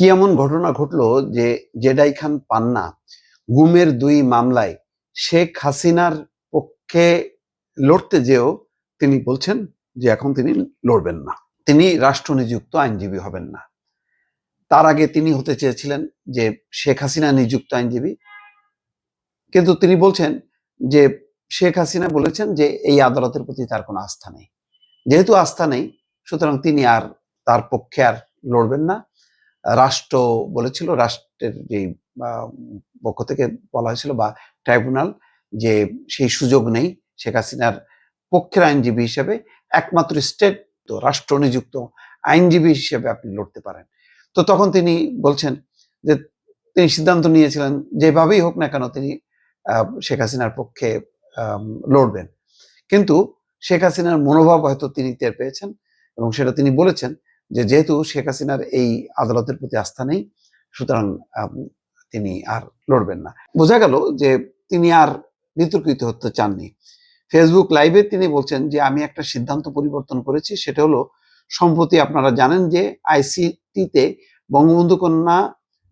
কি এমন ঘটনা ঘটলো যে জেডাই খান পান্না গুমের দুই মামলায় শেখ হাসিনার পক্ষে লড়তে যেও তিনি বলছেন যে এখন তিনি লড়বেন না। তিনি রাষ্ট্র নিযুক্ত আইনজীবী হবেন না। তার আগে তিনি হতে চেয়েছিলেন যে শেখ হাসিনা নিযুক্ত আইনজীবী। কিন্তু তিনি বলছেন যে শেখ হাসিনা বলেছেন যে এই আদালতের প্রতি তার কোনো আস্থা নেই। যেহেতু আস্থা নেই, সুতরাং তিনি আর তার পক্ষে আর লড়বেন না। রাষ্ট্র বলেছিল, রাষ্ট্রের যে পক্ষ থেকে বলা হয়েছিল বা ট্রাইব্যুনাল যে সেই সুযোগ নেই, শেখ হাসিনার পক্ষের আইনজীবী হিসেবে একমাত্র স্টেট তো রাষ্ট্র নিযুক্ত আইনজীবী হিসেবে আপনি লড়তে পারেন। তো তখন তিনি বলছেন যে, তিনি সিদ্ধান্ত নিয়েছিলেন যেভাবেই হোক না কেন তিনি শেখ হাসিনার পক্ষে লড়বেন। কিন্তু শেখ হাসিনার মনোভাব হয়তো তিনি টের পেয়েছেন এবং সেটা তিনি বলেছেন যে যেহেতু শেখ হাসিনার এই আদালতের প্রতি আস্থা নেই, সুতরাং তিনি আর লড়বেন না। বোঝা গেল যে তিনি আর বিতর্কিত হতে চাননি। ফেসবুক লাইভে তিনি বলছেন যে, আমি একটা সিদ্ধান্ত পরিবর্তন করেছি, সেটা হলো, সম্প্রতি আপনারা জানেন যে আইসিটিতে বঙ্গবন্ধু কন্যা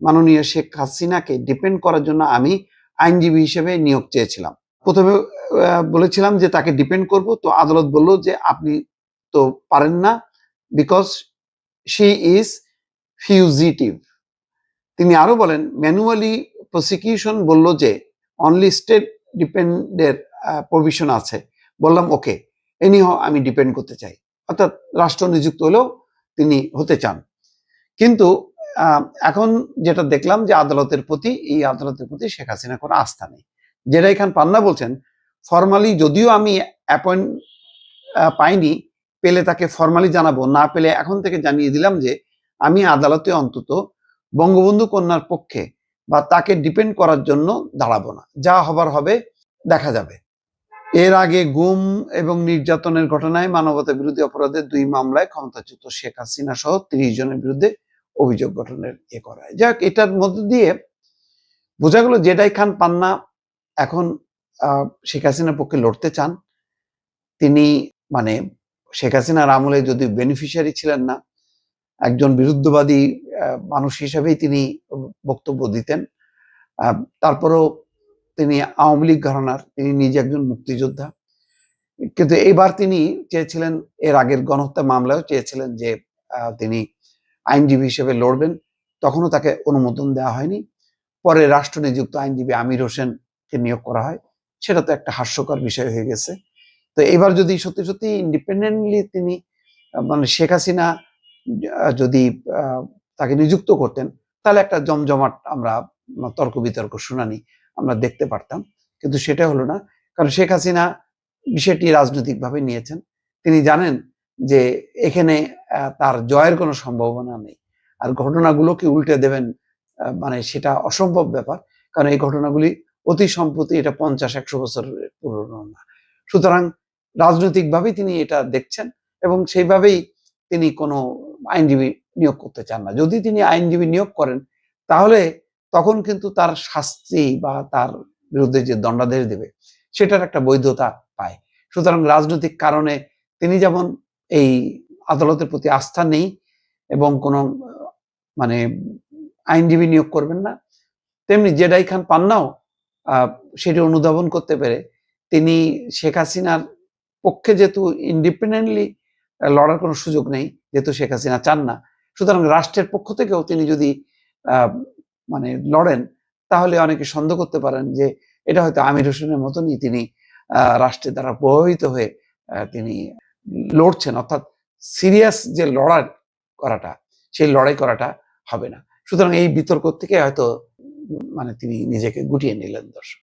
মাননীয় শেখ হাসিনাকে ডিপেন্ড করার জন্য আমি আইনজীবী হিসেবে নিয়োগ চেয়েছিলাম। প্রথমে বলেছিলাম যে তাকে ডিপেন্ড করব, তো আদালত বলল যে, আপনি তো পারেন না, বিকজ শি ইজ ফিউজিটিভ তিনি আরও বলেন ম্যানুয়ালি প্রসিকিউশন বলল যে অনলি স্টেট ডিপেন্ডের প্রভিশন আছে। বললাম ওকে এনিহ আমি ডিপেন্ড করতে চাই। অর্থাৎ রাষ্ট্র নিযুক্ত হলেও তিনি হতে চান। কিন্তু এখন যেটা দেখলাম যে, আদালতের প্রতি, এই আদালতের প্রতি শেখ হাসিনা কোনো আস্থা নেই। যেটা এখান পান্না বলছেন ফর্মালি যদিও আমি অ্যাপয়েন্ট পাইনি পেলে তাকে ফর্মালি জানাব, না পেলে এখন থেকে জানিয়ে দিলাম যে আমি আদালতে অন্তত বঙ্গবন্ধু কন্যার পক্ষে বা তাকে ডিপেন্ড করার জন্য দাঁড়াবো না। যা হবার হবে, দেখা যাবে। এর আগে গুম এবং নির্যাতনের ঘটনায় মানবতা বিরোধী অপরাধের দুই মামলায় ক্ষমতাচ্যুত শেখ হাসিনা সহ তিরিশ জনের বিরুদ্ধে অভিযোগ গঠনের এ করা হয় যাক এটার মধ্যে দিয়ে বোঝা গেল জেডাই খান পান্না এখন শেখ হাসিনার পক্ষে লড়তে চান। তিনি মানে শেখ হাসিনার আমলে যদি বেনিফিশিয়ারি ছিলেন না, একজন বিরুদ্ধবাদী মানুষ হিসেবেই তিনি বক্তব্য দিতেন। তারপরেও তিনি আওয়ামী লীগ ঘরানার, তিনি নিজে একজন মুক্তিযোদ্ধা। কিন্তু এইবার তিনি চেয়েছিলেন, এর আগের গণহত্যা মামলায় চেয়েছিলেন যে তিনি আইনজীবী হিসেবে লড়বেন। তখনও তাকে অনুমোদন দেওয়া হয়নি। পরে রাষ্ট্র নিযুক্ত আইনজীবী আমির হোসেনকে নিয়োগ করা হয়। সেটা তো একটা হাস্যকর বিষয় হয়ে গেছে। তো এবার যদি সত্যি সত্যি ইন্ডিপেন্ডেন্টলি তিনি মানে শেখ হাসিনা যদি তাকে নিযুক্ত করতেন, তাহলে একটা জমজমাট আমরা তর্ক বিতর্ক, শুনানি আমরা দেখতে পারতাম। কিন্তু সেটা হলো না। কারণ শেখ হাসিনা বিষয়টি রাজনৈতিকভাবে নিয়েছেন। তিনি জানেন যে এখানে তার জয়ের কোনো সম্ভাবনা নেই। আর ঘটনাগুলোকে উল্টে দেবেন মানে সেটা অসম্ভব ব্যাপার। কারণ এই ঘটনাগুলি অতি সম্প্রতি এটা পঞ্চাশ, একশো বছরের পুরনো না। সুতরাং রাজনৈতিকভাবেই তিনি এটা দেখছেন এবং সেইভাবেই তিনি কোনো আইনজীবী নিয়োগ করতে চান না। যদি তিনি আইনজীবী নিয়োগ করেন, তাহলে তখন কিন্তু তার শাস্তি বা তার বিরুদ্ধে যে দণ্ডাদেশ দেবে, সেটার একটা বৈধতা পায়। সুতরাং রাজনৈতিক কারণে তিনি যেমন এই আদালতের প্রতি আস্থা নেই এবং কোনো মানে আইনজীবী নিয়োগ করবেন না, তেমনি জেডাই খান পান্নাও সেটি অনুধাবন করতে পেরে তিনি শেখ হাসিনার পক্ষে যেহেতু ইন্ডিপেন্ডেন্টলি লড়ার কোনো সুযোগ নেই, যেহেতু শেখ হাসিনা চান না। সুতরাং রাষ্ট্রের পক্ষ থেকেও তিনি যদি মানে লড়েন, তাহলে অনেকে সন্দেহ করতে পারেন যে এটা হয়তো আমির হোসেনের মতনই তিনি রাষ্ট্রের দ্বারা প্রভাবিত হয়ে তিনি লড়ছেন। অর্থাৎ সিরিয়াস যে লড়াই করাটা, সেই লড়াই করাটা হবে না। সুতরাং এই বিতর্ক থেকে হয়তো মানে তিনি নিজেকে গুটিয়ে নিলেন দর্শক।